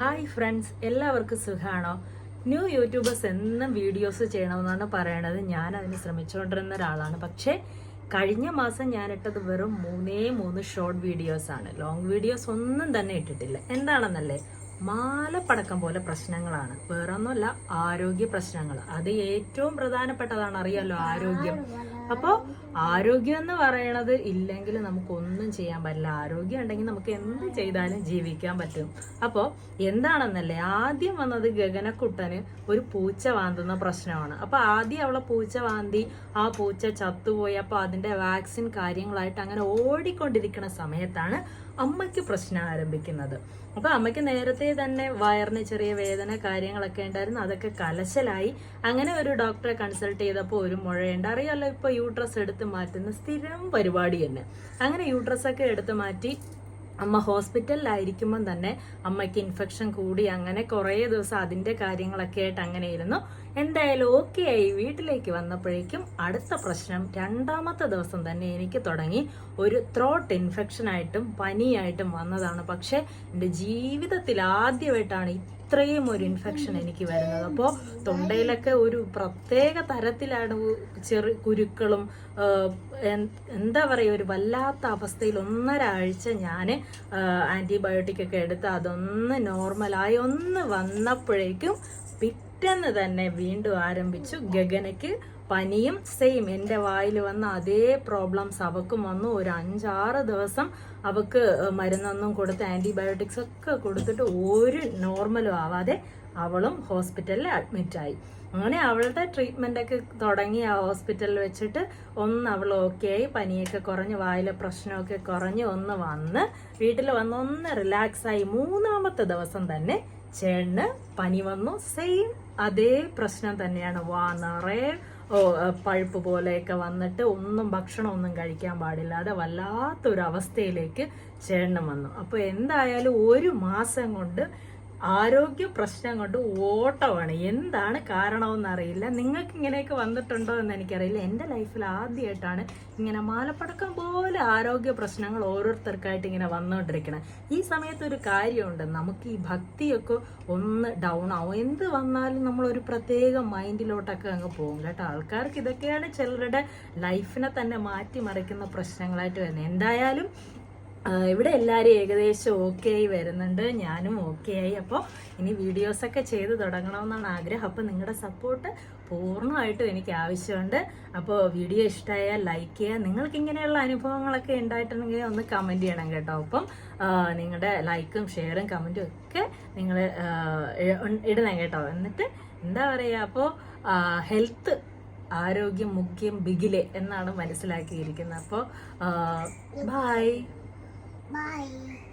Hi friends എല്ലാവർക്കും സുഖമാണോ new YouTubers എന്നും വീഡിയോസ് ചെയ്യണമെന്നാണ് പറയണത്. ഞാൻ അതിന് ശ്രമിച്ചുകൊണ്ടിരുന്ന ഒരാളാണ്. പക്ഷേ കഴിഞ്ഞ മാസം ഞാൻ ഇട്ടത് വെറും മൂന്നേ മൂന്ന് ഷോർട്ട് വീഡിയോസ് ആണ്. ലോങ് വീഡിയോസ് ഒന്നും തന്നെ ഇട്ടിട്ടില്ല. എന്താണെന്നല്ലേ? മാലപ്പടക്കം പോലെ പ്രശ്നങ്ങളാണ്. വേറൊന്നുമല്ല ആരോഗ്യ പ്രശ്നങ്ങൾ. അത് ഏറ്റവും പ്രധാനപ്പെട്ടതാണ്. അറിയാലോ ആരോഗ്യം. അപ്പോൾ ആരോഗ്യം എന്ന് പറയണത് ഇല്ലെങ്കിൽ നമുക്കൊന്നും ചെയ്യാൻ പറ്റില്ല. ആരോഗ്യം ഉണ്ടെങ്കിൽ നമുക്ക് എന്ത് ചെയ്താലും ജീവിക്കാൻ പറ്റും. അപ്പോൾ എന്താണെന്നല്ലേ? ആദ്യം വന്നത് ഗഗനക്കുട്ടന് ഒരു പൂച്ച വാന്തുന്ന പ്രശ്നമാണ്. അപ്പോൾ ആദ്യം അവളെ പൂച്ച വാന്തി ആ പൂച്ച ചത്തുപോയി അപ്പോൾ അതിന്റെ വാക്സിൻ കാര്യങ്ങളായിട്ട് അങ്ങനെ ഓടിക്കൊണ്ടിരിക്കുന്ന സമയത്താണ് അമ്മയ്ക്ക് പ്രശ്നം ആരംഭിക്കുന്നത്. അപ്പോൾ അമ്മയ്ക്ക് നേരത്തെ തന്നെ വയറിന് ചെറിയ വേദന കാര്യങ്ങളൊക്കെ ഉണ്ടായിരുന്നു. അതൊക്കെ കലശലായി. അങ്ങനെ ഒരു ഡോക്ടറെ കൺസൾട്ട് ചെയ്തപ്പോൾ ഒരു മുഴയുണ്ട്. അറിയാലോ ഇപ്പൊ യൂട്രസ് എടുത്ത് മാറ്റുന്ന സ്ഥിരം പരിപാടി തന്നെ. അങ്ങനെ യൂട്രസ് ഒക്കെ എടുത്ത് മാറ്റി അമ്മ ഹോസ്പിറ്റലിലായിരിക്കുമ്പം തന്നെ അമ്മയ്ക്ക് ഇൻഫെക്ഷൻ കൂടി അങ്ങനെ കുറേ ദിവസം അതിന്റെ കാര്യങ്ങളൊക്കെ ആയിട്ട് അങ്ങനെ ഇരുന്നു. എന്തായാലും ഓക്കെ ആയി. വീട്ടിലേക്ക് വന്നപ്പോഴേക്കും അടുത്ത പ്രശ്നം രണ്ടാമത്തെ ദിവസം തന്നെ എനിക്ക് തുടങ്ങി. ഒരു ത്രോട്ട് ഇൻഫെക്ഷൻ ആയിട്ടും പനിയായിട്ടും വന്നതാണ്. പക്ഷേ എന്റെ ജീവിതത്തിൽ ആദ്യമായിട്ടാണ് ഇത്രയും ഒരു ഇൻഫെക്ഷൻ എനിക്ക് വരുന്നത്. അപ്പോൾ തൊണ്ടയിലൊക്കെ ഒരു പ്രത്യേക തരത്തിലാണ് ചെറു കുരുക്കളും എന്താ പറയുക ഒരു വല്ലാത്ത അവസ്ഥയിൽ ഒന്നര ഞാൻ ആന്റിബയോട്ടിക് ഒക്കെ എടുത്ത് അതൊന്ന് നോർമലായി ഒന്ന് വന്നപ്പോഴേക്കും പിറ്റേന്ന് തന്നെ വീണ്ടും ആരംഭിച്ചു ഗഗനയ്ക്ക് പനിയും സെയിം എന്റെ വായിൽ വന്ന അതേ പ്രോബ്ലംസ് അവക്കും വന്നു. ഒരു അഞ്ചാറ് ദിവസം അവക്ക് മരുന്നൊന്നും കൊടുത്ത് ആന്റിബയോട്ടിക്സ് ഒക്കെ കൊടുത്തിട്ട് ഒരു നോർമലും ആവാതെ അവളും ഹോസ്പിറ്റലിൽ അഡ്മിറ്റായി അങ്ങനെ അവളുടെ ട്രീറ്റ്മെന്റ് ഒക്കെ തുടങ്ങി ആ ഹോസ്പിറ്റലിൽ വെച്ചിട്ട് ഒന്ന് അവൾ ഓക്കെ ആയി. പനിയൊക്കെ കുറഞ്ഞ് വായിലെ പ്രശ്നമൊക്കെ കുറഞ്ഞ് ഒന്ന് വന്ന് വീട്ടിൽ വന്ന് ഒന്ന് റിലാക്സ് ആയി. മൂന്നാമത്തെ ദിവസം തന്നെ ചേണ് പനി വന്നു. സെയിം അതേ പ്രശ്നം തന്നെയാണ്. വാ നിറയെ പഴുപ്പ് പോലെയൊക്കെ വന്നിട്ട് ഒന്നും ഭക്ഷണം ഒന്നും കഴിക്കാൻ പാടില്ലാതെ വല്ലാത്തൊരു അവസ്ഥയിലേക്ക് ചേട്ടനും വന്നു. അപ്പോൾ എന്തായാലും ഒരു മാസം കൊണ്ട് ആരോഗ്യ പ്രശ്നം കൊണ്ട് ഓട്ടമാണ്. എന്താണ് കാരണമെന്ന് അറിയില്ല നിങ്ങൾക്ക് ഇങ്ങനെയൊക്കെ വന്നിട്ടുണ്ടോ എന്ന് എനിക്കറിയില്ല. എന്റെ ലൈഫിൽ ആദ്യമായിട്ടാണ് ഇങ്ങനെ മാലപ്പടക്കം പോലെ ആരോഗ്യ പ്രശ്നങ്ങൾ ഓരോരുത്തർക്കായിട്ട് ഇങ്ങനെ വന്നുകൊണ്ടിരിക്കണം. ഈ സമയത്ത് ഒരു കാര്യമുണ്ട്. നമുക്ക് ഈ ഭക്തിയൊക്കെ ഒന്ന് ഡൗൺ ആവും. എന്ത് വന്നാലും നമ്മളൊരു പ്രത്യേക മൈൻഡിലോട്ടൊക്കെ അങ്ങ് പോകും കേട്ടോ. ആൾക്കാർക്ക് ഇതൊക്കെയാണ് ചിലരുടെ ലൈഫിനെ തന്നെ മാറ്റിമറിക്കുന്ന പ്രശ്നങ്ങളായിട്ട് വരുന്നത്. എന്തായാലും ഇവിടെ എല്ലാവരും ഏകദേശം ഓക്കെ ആയി വരുന്നുണ്ട്. ഞാനും ഓക്കെ ആയി. അപ്പോൾ ഇനി വീഡിയോസൊക്കെ ചെയ്ത് തുടങ്ങണമെന്നാണ് ആഗ്രഹം. അപ്പോൾ നിങ്ങളുടെ സപ്പോർട്ട് പൂർണമായിട്ടും എനിക്ക് ആവശ്യമുണ്ട്. അപ്പോൾ വീഡിയോ ഇഷ്ടമായാൽ ലൈക്ക് ചെയ്യുക. നിങ്ങൾക്ക് ഇങ്ങനെയുള്ള അനുഭവങ്ങളൊക്കെ ഉണ്ടായിട്ടുണ്ടെങ്കിൽ ഒന്ന് കമന്റ് ചെയ്യണം കേട്ടോ. അപ്പം നിങ്ങളുടെ ലൈക്കും ഷെയറും കമന്റും ഒക്കെ നിങ്ങൾ ഇടണം കേട്ടോ. എന്നിട്ട് എന്താ പറയുക അപ്പോൾ ഹെൽത്ത് ആരോഗ്യം മുഖ്യം ബിഗിലെ എന്നാണ് മനസ്സിലാക്കിയിരിക്കുന്നത്. അപ്പോൾ ബായ് Bye.